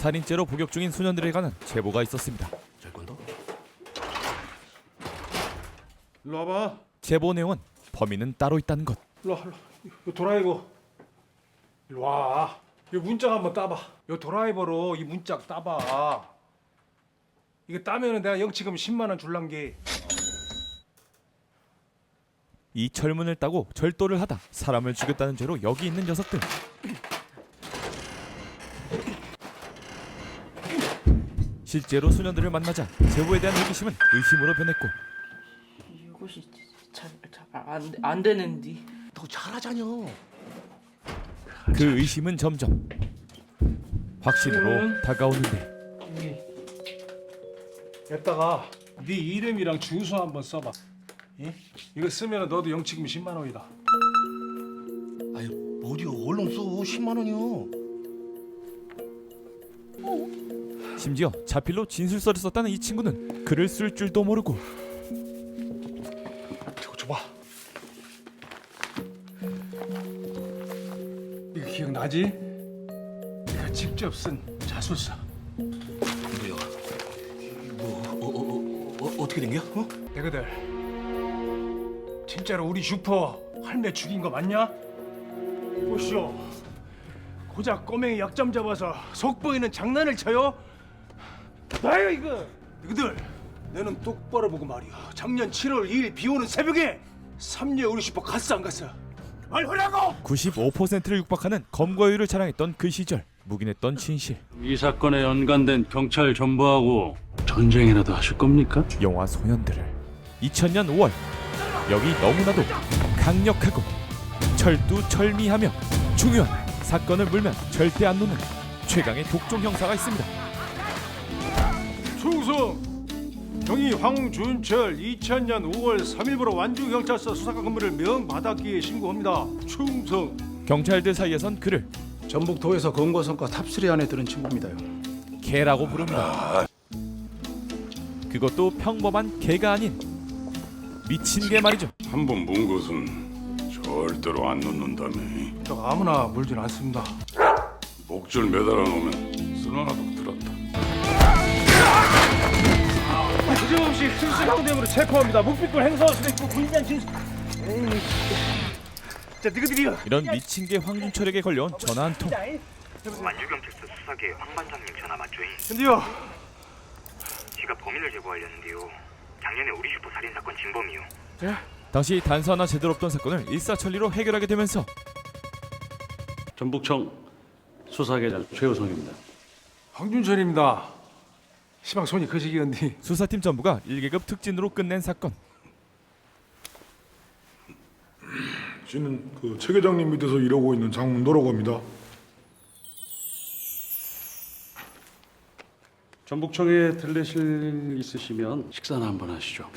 살인죄로 복역 중인 소년들에 관한 제보가 있었습니다. 일로 와봐. 제보 내용은 범인은 따로 있다는 것. 일로 와. 이 도라이버. 일로 와. 이 문짝 한번 따봐. 이 도라이버로 이 문짝 따봐. 이거 따면은 내가 영치금 10만 원 줄란 게. 이 철문을 따고 절도를 하다 사람을 죽였다는 죄로 여기 있는 녀석들. 실제로 소년들을 만나자 제보에 대한 호기심은 의심으로 변했고 이것이 잘안 안 되는데. 더 잘하자뇨. 그 의심은 점점 확신으로 다가오는데 여기다가 네 이름이랑 주소 한번 써봐. 예? 이거 쓰면 너도 영치금 10만 원이다. 아유 어디요? 얼른 써. 10만 원이요. 심지어 자필로 진술서를 썼다는 이 친구는 글을 쓸 줄도 모르고 저거 줘봐. 이거 기억나지? 내가 직접 쓴 자술서. 뭐야? 뭐 어, 어, 어, 어, 어떻게 된 거야? 어? 내가들 진짜로 우리 슈퍼 할매 죽인 거 맞냐? 보시오 고작 꼬맹이 약점 잡아서 속 보이는 장난을 쳐요? 나야 이거 너희들 너는 똑바로 보고 말이야 작년 7월 2일 비 오는 새벽에 삼녀 우리 슈퍼 갔어 안 갔어? 말하라고! 95%를 육박하는 검거율을 자랑했던 그 시절 묵인했던 진실 이 사건에 연관된 경찰 전부하고 전쟁이라도 하실 겁니까? 영화 소년들을 2000년 5월 여기 너무나도 강력하고 철두 철미하며 중요한 사건을 물면 절대 안 놓는 최강의 독종 형사가 있습니다. 충성! 경위 황준철 2000년 5월 3일부로 완주경찰서 수사관 근무를 명받았기에 신고합니다. 충성! 경찰들 사이에선 그를 전북도에서 검거 성과 탑3 안에 드는 친구입니다요. 개라고 부릅니다. 그것도 평범한 개가 아닌 미친 개 말이죠. 한번문 것은 절대로 안 놓는다며 저 아무나 물진 않습니다. 목줄 매달아 놓으면 쓰나라도 들었다 부정없이 순수강대으로 체포합니다. 묵비권 행사할 수도 있고 군장 진수. 에이. 자, 너희들이요. 이런 미친 개 황준철에게 걸려온 전화 한 통. 만주경찰서 수사계 황 반장님 전화 맞죠잉? 근데요. 제가 범인을 제보하려는데요. 작년에 우리 슈퍼 살인 사건 진범이요. 당시 단서 하나 제대로 없던 사건을 일사천리로 해결하게 되면서 전북청 수사계장 최우성입니다. 황준철입니다. 시방 손이 거시기언니. 수사팀 전부가 1계급 특진으로 끝낸 사건. 씨는 그최 계장님 밑에서 일하고 있는 장문도라고 합니다. 전북청에 들르실 일 있으시면 식사나 한번 하시죠.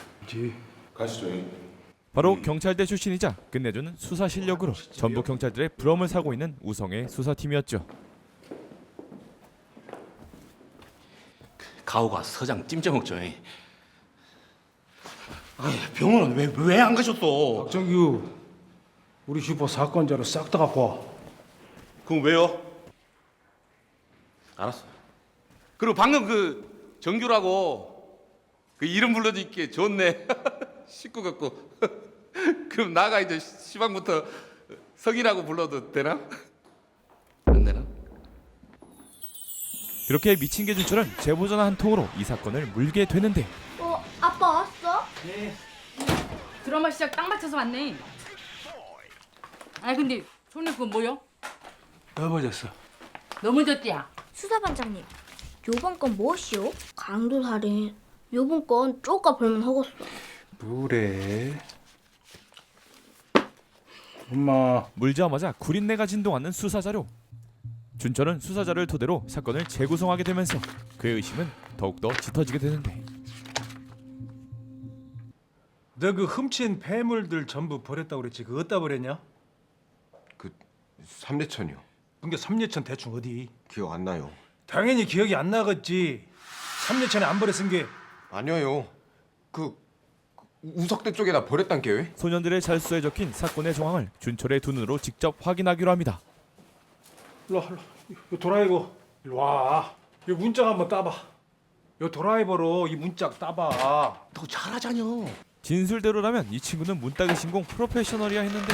가시죠 바로 경찰대 출신이자 끝내주는 수사 실력으로 전북 경찰들의 부러움을 사고 있는 우성의 수사팀이었죠. 가오가 서장 찜째 먹죠. 아 병원은 왜 왜 안 가셨어? 박정규, 우리 슈퍼 사건자로 싹 다 갖고 와. 그럼 왜요? 알았어. 그리고 방금 그 정규라고 그 이름 불러주기에 좋네. 식구 같고. 그럼 나가 이제 시방부터 성이라고 불러도 되나? 그렇게 미친 개 준철은 제보 전화 한 통으로 이 사건을 물게 되는데 어, 아빠 왔어? 드라마 시작 딱 맞춰서 왔네. 아니 근데 손에 그건 뭐요? 넘어졌어. 넘어졌디야. 수사반장님, 요번 건 무엇이요? 강도 살인. 요번 건 쪼까 벌면 허겄어. 물에. 엄마. 물자마자 구린내가 진동하는 수사 자료. 준철은 수사 자료를 토대로 사건을 재구성하게 되면서 그의 의심은 더욱더 짙어지게 되는데 너 그 훔친 폐물들 전부 버렸다고 그랬지. 그거 어디다 버렸냐? 삼대천이요. 그게 삼례천 대충 어디? 기억 안 나요. 당연히 기억이 안 나겠지. 삼례천에 안 버렸은 게 아니요. 그, 그 우석대 쪽에다 버렸단 게 소년들의 잘수에 적힌 사건의 정황을 준철의 두 눈으로 직접 확인하기로 합니다. 일로 와, 일로 와. 이거 도라이고 일로 와. 이 문짝 한번 따봐. 요 드라이버로 이 문짝 따봐. 너 잘하자뇨. 진술대로라면 이 친구는 문따기 신공 프로페셔널이야 했는데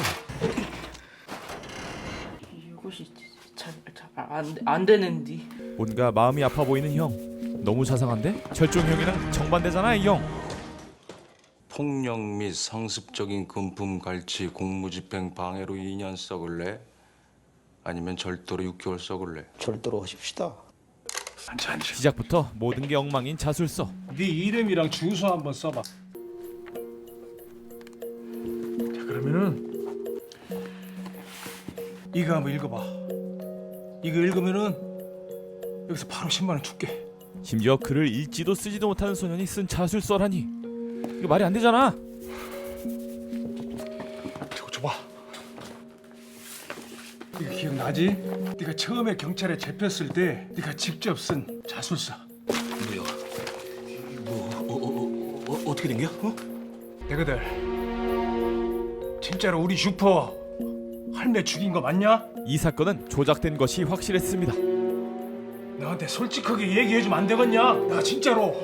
이것이 잘안 안 되는디. 뭔가 마음이 아파 보이는 형. 너무 자상한데? 철종 형이랑 정반대잖아 이 형. 폭력 및 상습적인 금품 갈취 공무집행 방해로 2년 썩을래? 아니면 절도로 6개월 썩을래? 절도로 하십시다. 앉아 앉아. 시작부터 모든 게 엉망인 자술서. 네 이름이랑 주소 한번 써봐. 자 그러면은 이거 한번 읽어봐. 이거 읽으면은 여기서 바로 10만 원 줄게. 심지어 글을 읽지도 쓰지도 못하는 소년이 쓴 자술서라니. 이거 말이 안 되잖아. 나지? 네가 처음에 경찰에 잡혔을 때 네가 직접 쓴 자술서. 뭐야? 뭐 어, 어, 어, 어, 어 떻게 된 거야? 어? 내가들 진짜로 우리 슈퍼 할매 죽인 거 맞냐? 이 사건은 조작된 것이 확실했습니다. 나한테 솔직하게 얘기해주면 안 되겠냐? 나 진짜로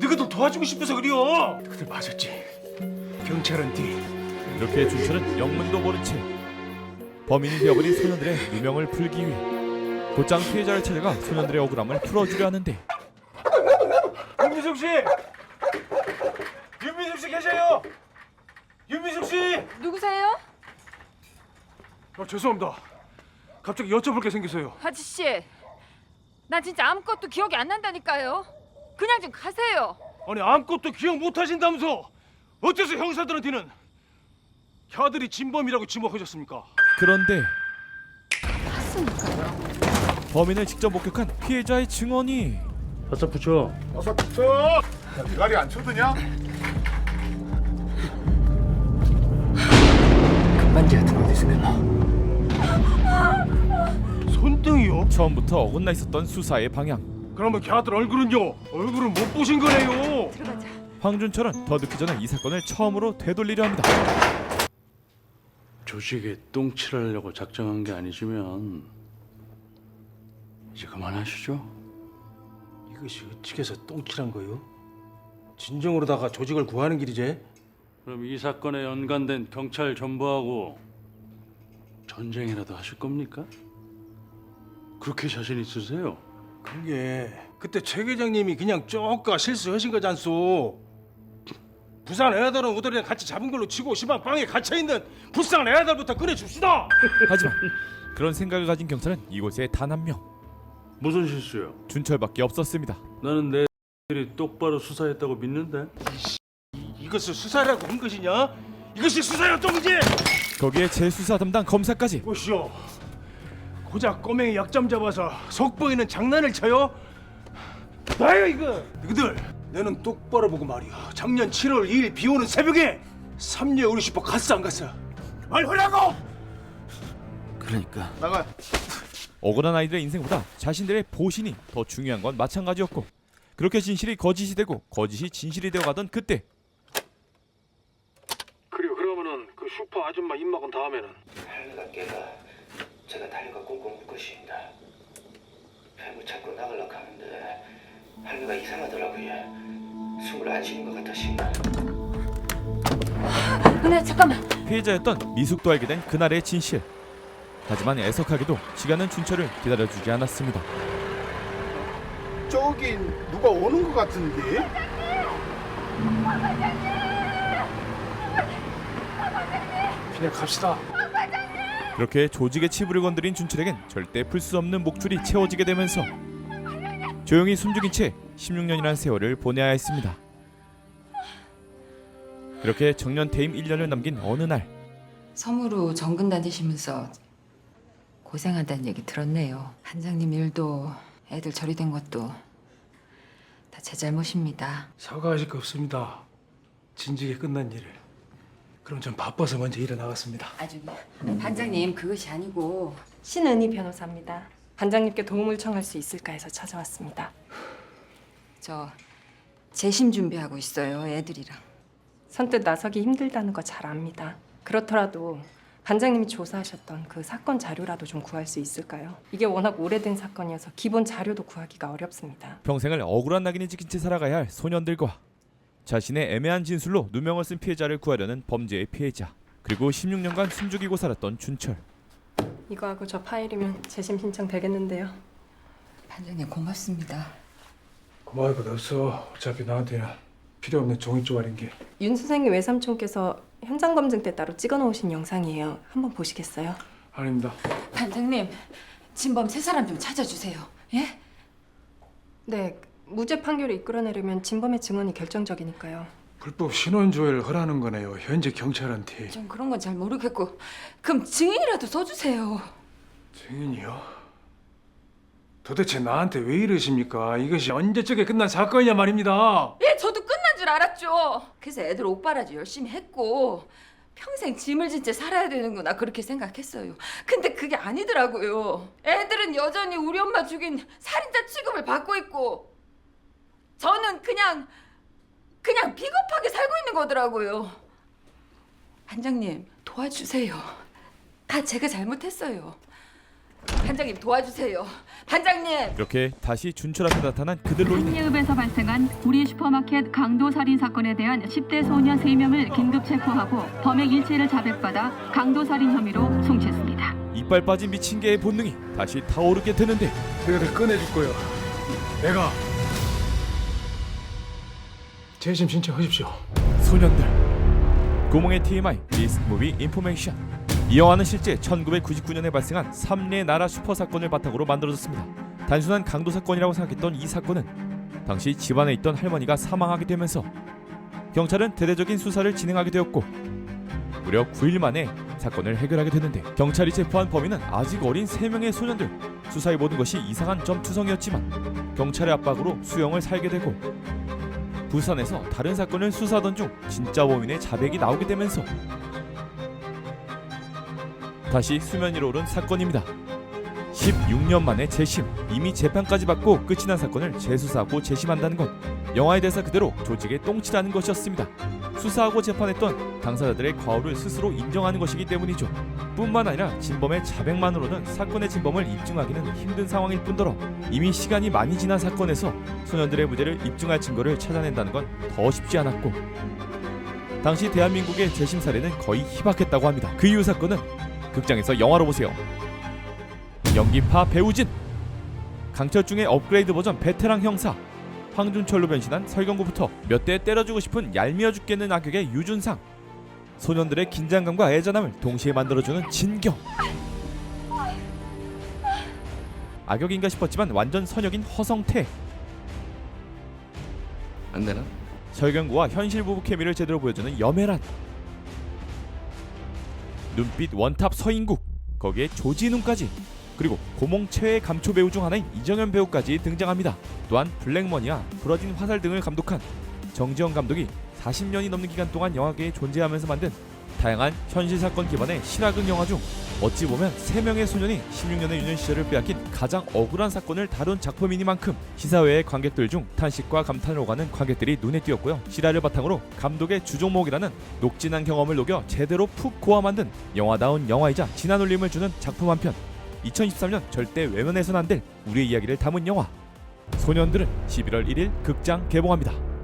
너희들 도와주고 싶어서 그래요. 너희들 맞았지? 경찰은 뒤. 이렇게 준철은 영문도 모른 채 범인이 되어버린 소년들의 누명을 풀기 위해 곧장 피해자를 찾아가 소년들의 억울함을 풀어주려 하는데 윤미숙 씨, 윤미숙 씨 계세요? 윤미숙 씨. 누구세요? 아, 죄송합니다. 갑자기 여쭤볼 게 생겼어요. 아저씨. 나 진짜 아무것도 기억이 안 난다니까요. 그냥 좀 가세요. 아니 아무것도 기억 못 하신다면서 어째서 형사들한테는 혀들이 진범이라고 지목하셨습니까? 그런데 범인을 직접 목격한 피해자의 증언이 바싹 붙여. 어서 붙어. 대가리 안 쳐드냐? 만지 같은 거 어디서? 손등이요? 처음부터 어긋나 있었던 수사의 방향. 그러면 걔들 얼굴은요? 얼굴은 못 보신 거네요. 황준철은 더 늦기 전에 이 사건을 처음으로 되돌리려 합니다. 조직에 똥칠하려고 작정한 게 아니시면 이제 그만하시죠. 이것이 어찌해서 똥칠한 거요? 진정으로다가 조직을 구하는 길이제? 그럼 이 사건에 연관된 경찰 전부하고 전쟁이라도 하실 겁니까? 그렇게 자신 있으세요? 그게 그때 최 계장님이 그냥 쪼까 실수하신 거잖소. 부산 애들은 우리랑 같이 잡은 걸로 치고 시방 방에 갇혀 있는 불쌍한 애들부터 꺼내줍시다. 하지만 그런 생각을 가진 경찰은 이곳에 단 한 명, 무슨 실수요? 준철밖에 없었습니다. 나는 내 들이 똑바로 수사했다고 믿는데. 이것을 수사라고 한 것이냐? 이것이 수사야 똥이지? 거기에 재수사 담당 검사까지 보시오. 고작 꼬맹이 약점 잡아서 속 보이는 장난을 쳐요? 나야 이거. 너희들 너는 똑바로 보고 말이야. 작년 7월 2일 비 오는 새벽에 삼례 우리 슈퍼 갔어 안 갔어? 말하라고. 그러니까 나가. 억울한 아이들의 인생보다 자신들의 보신이 더 중요한 건 마찬가지였고 그렇게 진실이 거짓이 되고 거짓이 진실이 되어가던 그때 그래 그러면은 그 슈퍼 아줌마 입 막은 다음에는 할매가 깨가 제가 달려가 꽁꽁 것입니다. 뱀을 찾고 나가려고 하는데 할매가 이상하더라고요. 숨을 안 쉬는 것 같으신가. 은혜 잠깐만. 피해자였던 미숙도 알게 된 그날의 진실. 하지만 애석하게도 시간은 준철을 기다려주지 않았습니다. 저긴 누가 오는 것 같은데? 그냥 갑시다. 그렇게 조직의 치부를 건드린 준철에겐 절대 풀 수 없는 목줄이 채워지게 되면서 조용히 숨죽인 채 16년이라는 세월을 보내야 했습니다. 그렇게 정년 퇴임 1년을 남긴 어느 날 섬으로 정근 다니시면서 고생한다는 얘기 들었네요. 반장님 일도 애들 처리된 것도 다 제 잘못입니다. 사과하실 거 없습니다. 진지하게 끝난 일을. 그럼 전 바빠서 먼저 일어 나갔습니다. 아주 반장님 그것이 아니고 신은희 변호사입니다. 반장님께 도움을 청할 수 있을까 해서 찾아왔습니다. 저 재심 준비하고 있어요 애들이랑. 선뜻 나서기 힘들다는 거 잘 압니다. 그렇더라도 반장님이 조사하셨던 그 사건 자료라도 좀 구할 수 있을까요? 이게 워낙 오래된 사건이어서 기본 자료도 구하기가 어렵습니다. 평생을 억울한 낙인이 찍힌 채 살아가야 할 소년들과 자신의 애매한 진술로 누명을 쓴 피해자를 구하려는 범죄의 피해자 그리고 16년간 숨죽이고 살았던 준철 이거하고 저 파일이면 재심 신청 되겠는데요. 반장님 고맙습니다. 고마울 것 없어. 어차피 나한테는 필요 없는 종이 쪼가린 게. 윤 선생님 외삼촌께서 현장 검증 때 따로 찍어 놓으신 영상이에요. 한번 보시겠어요? 아닙니다. 반장님 진범 세 사람 좀 찾아주세요. 예? 네, 무죄 판결을 이끌어내려면 진범의 증언이 결정적이니까요. 불법 신원 조회를 허라는 거네요. 현재 경찰한테. 전 그런 건 잘 모르겠고 그럼 증인이라도 써주세요. 증인이요? 도대체 나한테 왜 이러십니까? 이것이 언제적에 끝난 사건이냐 말입니다. 예, 저도 끝난 줄 알았죠. 그래서 애들 옷바라지 열심히 했고 평생 짐을 진 채 살아야 되는구나 그렇게 생각했어요. 근데 그게 아니더라고요. 애들은 여전히 우리 엄마 죽인 살인자 취급을 받고 있고 저는 그냥 그냥 비겁하게 살고 있는 거더라고요. 반장님 도와주세요. 다 제가 잘못했어요. 반장님 도와주세요. 반장님. 이렇게 다시 준철 앞에 나타난 그들로 인해 한예읍에서 발생한 우리 슈퍼마켓 강도 살인 사건에 대한 10대 소년 3명을 긴급 체포하고 범행 일체를 자백받아 강도 살인 혐의로 송치했습니다. 이빨 빠진 미친 개의 본능이 다시 타오르게 되는데 내가 다 꺼내줄 거야. 내가 재심 신청하십시오. 소년들 구멍의 TMI 리스크 무비 인포메이션 이 영화는 실제 1999년에 발생한 삼례 나라 슈퍼 사건을 바탕으로 만들어졌습니다. 단순한 강도 사건이라고 생각했던 이 사건은 당시 집안에 있던 할머니가 사망하게 되면서 경찰은 대대적인 수사를 진행하게 되었고 무려 9일 만에 사건을 해결하게 되는데 경찰이 체포한 범인은 아직 어린 3명의 소년들 수사의 모든 것이 이상한 점 투성이었지만 경찰의 압박으로 수용을 살게 되고 부산에서 다른 사건을 수사하던 중 진짜 범인의 자백이 나오게 되면서 다시 수면 위로 오른 사건입니다. 16년 만에 재심, 이미 재판까지 받고 끝이 난 사건을 재수사하고 재심한다는 건 영화의 대사 그대로 조직의 똥치라는 것이었습니다. 수사하고 재판했던 당사자들의 과오를 스스로 인정하는 것이기 때문이죠. 뿐만 아니라 진범의 자백만으로는 사건의 진범을 입증하기는 힘든 상황일 뿐더러 이미 시간이 많이 지난 사건에서 소년들의 무죄를 입증할 증거를 찾아낸다는 건 더 쉽지 않았고 당시 대한민국의 재심 사례는 거의 희박했다고 합니다. 그 이후 사건은 극장에서 영화로 보세요. 연기파 배우진 강철중의 업그레이드 버전 베테랑 형사 황준철로 변신한 설경구부터 몇 대 때려주고 싶은 얄미워 죽겠는 악역의 유준상 소년들의 긴장감과 애잔함을 동시에 만들어주는 진경 악역인가 싶었지만 완전 선역인 허성태 안 되나? 설경구와 현실 부부 케미를 제대로 보여주는 염혜란 눈빛 원탑 서인국 거기에 조진웅까지 그리고 고몽 최애 감초 배우 중 하나인 이정현 배우까지 등장합니다. 또한 블랙머니와 부러진 화살 등을 감독한 정지영 감독이 40년이 넘는 기간 동안 영화계에 존재하면서 만든 다양한 현실 사건 기반의 실화극 영화 중 어찌 보면 3명의 소년이 16년의 유년 시절을 빼앗긴 가장 억울한 사건을 다룬 작품이니만큼 시사회의 관객들 중 탄식과 감탄을 오가는 관객들이 눈에 띄었고요. 실화를 바탕으로 감독의 주종목이라는 녹진한 경험을 녹여 제대로 푹 고아 만든 영화다운 영화이자 진한 울림을 주는 작품 한편 2023년 절대 외면해선 안 될 우리의 이야기를 담은 영화 소년들은 11월 1일 극장 개봉합니다.